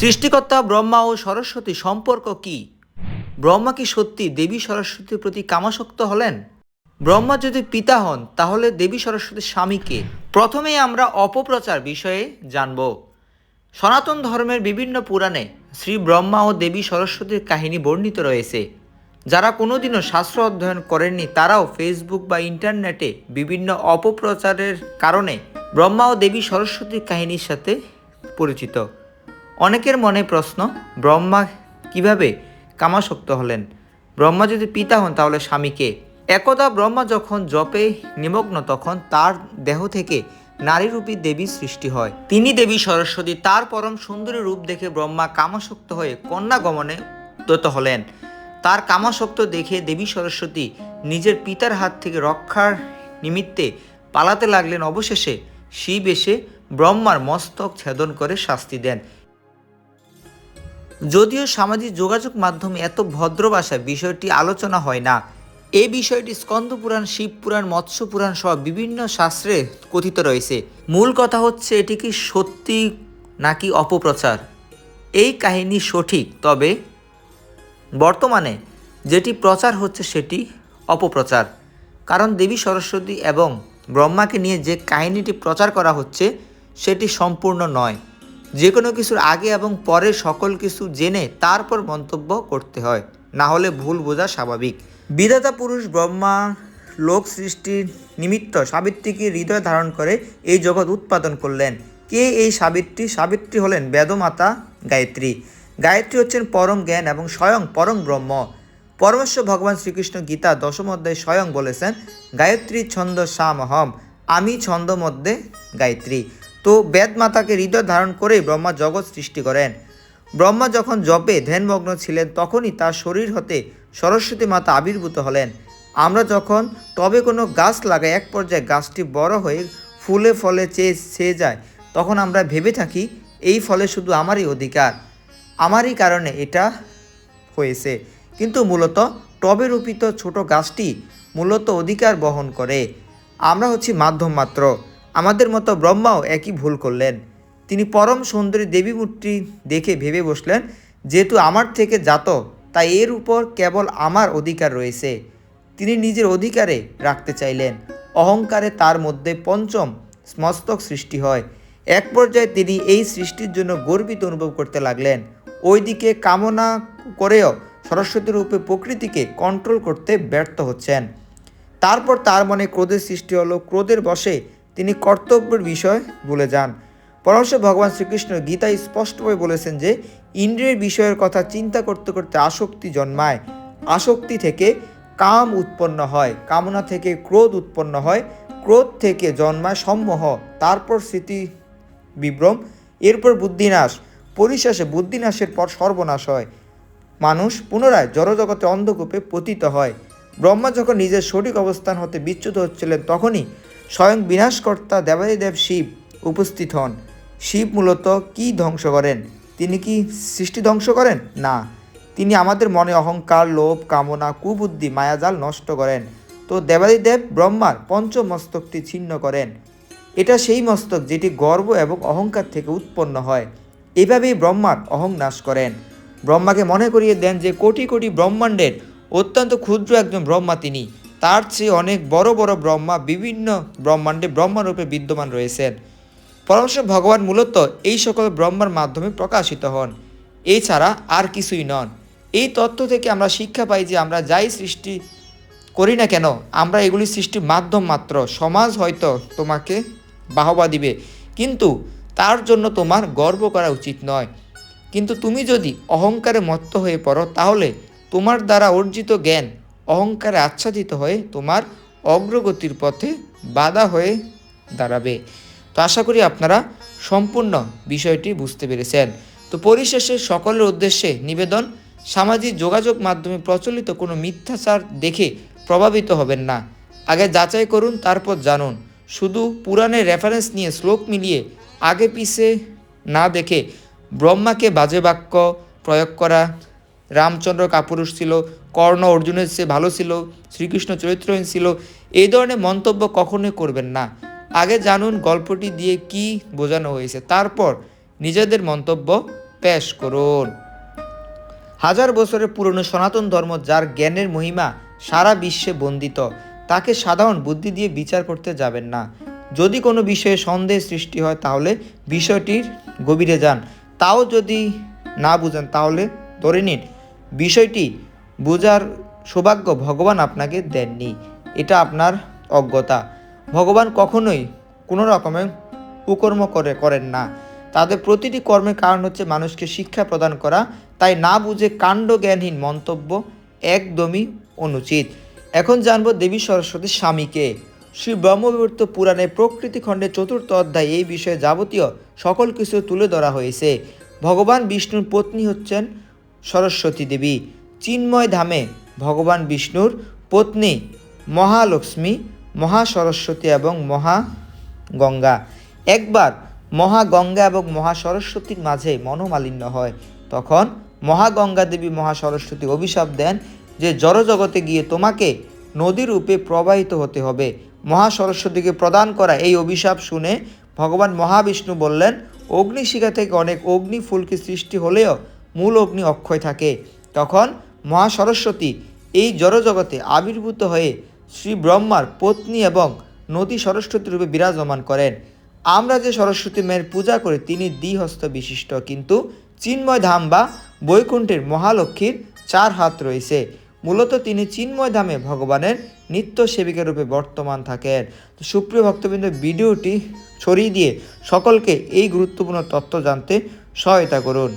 সৃষ্টিকর্তা ব্রহ্মা ও সরস্বতী সম্পর্ক কি? ব্রহ্মা কি সত্যি দেবী সরস্বতীর প্রতি কামাসক্ত হলেন? ব্রহ্মা যদি পিতা হন, তাহলে দেবী সরস্বতীর স্বামীকে প্রথমেই আমরা অপপ্রচার বিষয়ে জানব। সনাতন ধর্মের বিভিন্ন পুরাণে শ্রী ব্রহ্মা ও দেবী সরস্বতীর কাহিনী বর্ণিত রয়েছে। যারা কোনোদিনও শাস্ত্র অধ্যয়ন করেননি, তারাও ফেসবুক বা ইন্টারনেটে বিভিন্ন অপপ্রচারের কারণে ব্রহ্মা ও দেবী সরস্বতীর কাহিনীর সাথে পরিচিত। অনেকের মনে প্রশ্ন, ব্রহ্মা কীভাবে কামাসক্ত হলেন? ব্রহ্মা যদি পিতা হন, তাহলে স্বামীকে একদা ব্রহ্মা যখন জপে নিমগ্ন, তখন তার দেহ থেকে নারীরূপী দেবীর সৃষ্টি হয়। তিনি দেবী সরস্বতী, তার পরম সুন্দরী রূপ দেখে ব্রহ্মা কামাসক্ত হয়ে কন্যা গমনে উদ্যত হলেন। তার কামাসক্ত দেখে দেবী সরস্বতী নিজের পিতার হাত থেকে রক্ষার নিমিত্তে পালাতে লাগলেন। অবশেষে শিব এসে ব্রহ্মার মস্তক ছেদন করে শাস্তি দেন। যদিও সামাজিক যোগাযোগ মাধ্যমে এত ভদ্র ভাষায় বিষয়টি আলোচনা হয় না এই বিষয়টি স্কন্দ পুরাণ শিব পুরাণ মৎস্য পুরাণ সহ বিভিন্ন শাস্ত্রে কথিত রয়েছে। মূল কথা হচ্ছে এটি কি সত্যি নাকি অপপ্রচার? এই কাহিনী সঠিক, তবে বর্তমানে যেটি প্রচার হচ্ছে সেটি অপপ্রচার। কারণ দেবী সরস্বতী এবং ব্রহ্মাকে নিয়ে যে কাহিনীটি প্রচার করা হচ্ছে, সেটি সম্পূর্ণ নয়। যে কোনো কিছুর আগে এবং পরে সকল কিছু জেনে তারপর মন্তব্য করতে হয়। না হলে ভুল বোঝা স্বাভাবিক। বিধাতা পুরুষ ব্রহ্মা লোক সৃষ্টির নিমিত্ত সাবিত্রীকে হৃদয় ধারণ করে এই জগৎ উৎপাদন করলেন। কে এই সাবিত্রী? সাবিত্রী হলেন বেদমাতা গায়ত্রী। গায়ত্রী হচ্ছেন পরম জ্ঞান এবং স্বয়ং পরম ব্রহ্ম। পরমেশ্বর ভগবান শ্রীকৃষ্ণ গীতা দশম অধ্যায়ে স্বয়ং বলেছেন, গায়ত্রী ছন্দ সামহম, আমি ছন্দ মধ্যে গায়ত্রী। তো বেদ মাতাকে হৃদয় ধারণ করেই ব্রহ্মা জগৎ সৃষ্টি করেন। ব্রহ্মা যখন জপে ধ্যানমগ্ন ছিলেন, তখনই তার শরীর হতে সরস্বতী মাতা আবির্ভূত হলেন। আমরা যখন তবে কোনো গাছ লাগাই, এক পর্যায়ে গাছটি বড় হয়ে ফুলে ফলে চেয়ে ছেয়ে যায়, তখন আমরা ভেবে থাকি, এই ফলে শুধু আমারই অধিকার। আমারই কারণে এটা হয়েছে। কিন্তু মূলত টবে রূপিত ছোট গাছটি মূলত অধিকার বহন করে। আমরা হচ্ছি মাধ্যম মাত্র। আমাদের মতো ব্রহ্মাও একই ভুল করলেন। তিনি পরম সুন্দরী দেবী মূর্তি দেখে ভেবে বসলেন, যেহেতু আমার থেকে জাত তাই এর উপর কেবল আমার অধিকার রয়েছে। তিনি নিজের অধিকারে রাখতে চাইলেন। অহংকারে তার মধ্যে পঞ্চম মস্তক সৃষ্টি হয়। এক পর্যায়ে তিনি এই সৃষ্টির জন্য গর্বিত অনুভব করতে লাগলেন। ওইদিকে কামনা করেও সরস্বতী রূপে প্রকৃতিকে কন্ট্রোল করতে ব্যর্থ হচ্ছেন। তারপর তার মনে ক্রোধের সৃষ্টি হলো। ক্রোধের বশে তিনি কর্তব্যের বিষয় বলে যান। পরমশ ভগবান শ্রীকৃষ্ণ গীতায় স্পষ্টভাবে বলেছেন যে, ইন্দ্রিয়ের বিষয়ের কথা চিন্তা করতে করতে আসক্তি জন্মায়। আসক্তি থেকে কাম উৎপন্ন হয়, কামনা থেকে ক্রোধ উৎপন্ন হয়, ক্রোধ থেকে জন্মায় সম্মোহ, তারপর স্মৃতি বিভ্রম, এরপর বুদ্ধিনাশ, পরিশেষে বুদ্ধিনাশের পর সর্বনাশ হয়। মানুষ পুনরায় জড়জগতে অন্ধকূপে পতিত হয়। ব্রহ্মা যখন নিজের সঠিক অবস্থান হতে বিচ্যুত হচ্ছিলেন, তখনই স্বয়ং বিনাশকর্তা দেবাদিদেব শিব উপস্থিত হন। শিব মূলত কি ধ্বংস করেন? তিনি কি সৃষ্টি ধ্বংস করেন? না। তিনি আমাদের মনে অহংকার, লোভ, কামনা, কুবুদ্ধি, মায়াজাল নষ্ট করেন। তো দেবাদিদেব ব্রহ্মার পঞ্চম মস্তকটি ছিন্ন করেন। এটা সেই মস্তক যেটি গর্ব এবং অহংকার থেকে উৎপন্ন হয়। এভাবেই ব্রহ্মার অহং নাশ করেন। ব্রহ্মাকে মনে করিয়ে দেন যে কোটি কোটি ব্রহ্মাণ্ডের অত্যন্ত ক্ষুদ্র একজন ব্রহ্মা তিনি। তার চেয়ে অনেক বড় বড় ব্রহ্মা বিভিন্ন ব্রহ্মাণ্ডে ব্রহ্মারূপে বিদ্যমান রয়েছেন। পরমেশ্বর ভগবান মূলত এই সকল ব্রহ্মার মাধ্যমে প্রকাশিত হন। এছাড়া আর কিছুই নন। এই তত্ত্ব থেকে আমরা শিক্ষা পাই যে আমরা যাই সৃষ্টি করি না কেন, আমরা এগুলি সৃষ্টির মাধ্যম মাত্র। সমাজ হয়তো তোমাকে বাহবা দিবে, কিন্তু তার জন্য তোমার গর্ব করা উচিত নয়। কিন্তু তুমি যদি অহংকারে মত্ত হয়ে পড়ো, তাহলে তোমার দ্বারা অর্জিত জ্ঞান অহংকারে আচ্ছাদিত হয়ে তোমার অগ্রগতির পথে বাধা হয়ে দাঁড়াবে। তো আশা করি আপনারা সম্পূর্ণ বিষয়টি বুঝতে পেরেছেন। তো পরিশেষে সকলের উদ্দেশ্যে নিবেদন, সামাজিক যোগাযোগ মাধ্যমে প্রচলিত কোনো মিথ্যাচার দেখে প্রভাবিত হবেন না। আগে যাচাই করুন, তারপর জানুন। শুধু পুরাণের রেফারেন্স নিয়ে শ্লোক মিলিয়ে আগে পিছে না দেখে ব্রহ্মাকে বাজে বাক্য প্রয়োগ করা। রামচন্দ্র কাপুরুষ ছিল কর্ণ অর্জুনের চেয়ে ভালো ছিল, শ্রীকৃষ্ণ চরিত্রহীন ছিল, এই ধরনের মন্তব্য কখনোই করবেন না। আগে জানুন গল্পটি দিয়ে কি বোঝানো হয়েছে, তারপর নিজেদের মন্তব্য পেশ করুন। হাজার বছরের পুরনো সনাতন ধর্ম যার জ্ঞানের মহিমা সারা বিশ্বে বন্দিত, তাকে সাধারণ বুদ্ধি দিয়ে বিচার করতে যাবেন না। যদি কোনো বিষয়ে সন্দেহ সৃষ্টি হয়, তাহলে বিষয়টির গভীরে যান। তাও যদি না বুঝেন, তাহলে ধরে নিন, বিষয়টি বোঝার সৌভাগ্য ভগবান আপনাকে দেননি। এটা আপনার অজ্ঞতা। ভগবান কখনোই কোনো রকমের কুকর্ম করে, করেন না। তাদের প্রতিটি কর্মের কারণ হচ্ছে মানুষকে শিক্ষা প্রদান করা। তাই না বুঝে কাণ্ড জ্ঞানহীন মন্তব্য একদমই অনুচিত। এখন জানব দেবী সরস্বতীর স্বামীকে। শ্রী ব্রহ্মবিবর্ত পুরাণে প্রকৃতি খণ্ডের চতুর্থ অধ্যায় এই বিষয়ে যাবতীয় সকল কিছু তুলে ধরা হয়েছে। ভগবান বিষ্ণুর পত্নী হচ্ছেন সরস্বতী দেবী। চিন্ময় ধামে ভগবান বিষ্ণুর পত্নী মহালক্ষ্মী, মহাসরস্বতী এবং মহা গঙ্গা। একবার মহাগঙ্গা এবং মহা সরস্বতীর মাঝে মনোমালিন্য হয়। তখন মহাগঙ্গা দেবী মহা সরস্বতী অভিশাপ দেন যে, জড়জগতে গিয়ে তোমাকে নদীর রূপে প্রবাহিত হতে হবে। মহা সরস্বতীকে প্রদান করা এই অভিশাপ শুনে ভগবান মহাবিষ্ণু বললেন, অগ্নিশিখা থেকে অনেক অগ্নি ফুলকি সৃষ্টি হলেও মূল অগ্নি অক্ষয় থাকে। তখন মহা সরস্বতী এই জড়জগতে আবির্ভূত হয়ে শ্রী ব্রহ্মার পত্নী এবং নদী সরস্বতী রূপে বিরাজমান করেন। আমরা যে সরস্বতী মায়ের পূজা করি, তিনি দ্বিহস্ত বিশিষ্ট। কিন্তু চিন্ময় ধাম বা বৈকুণ্ঠের মহালক্ষ্মীর চার হাত রয়েছে। মূলত তিনি চিন্ময় ধামে ভগবানের নিত্য সেবিকা রূপে বর্তমান থাকেন। সুপ্রিয় ভক্তবৃন্দ, ভিডিওটি ছড়িয়ে দিয়ে সকলকে এই গুরুত্বপূর্ণ তথ্য জানতে সহায়তা করুন।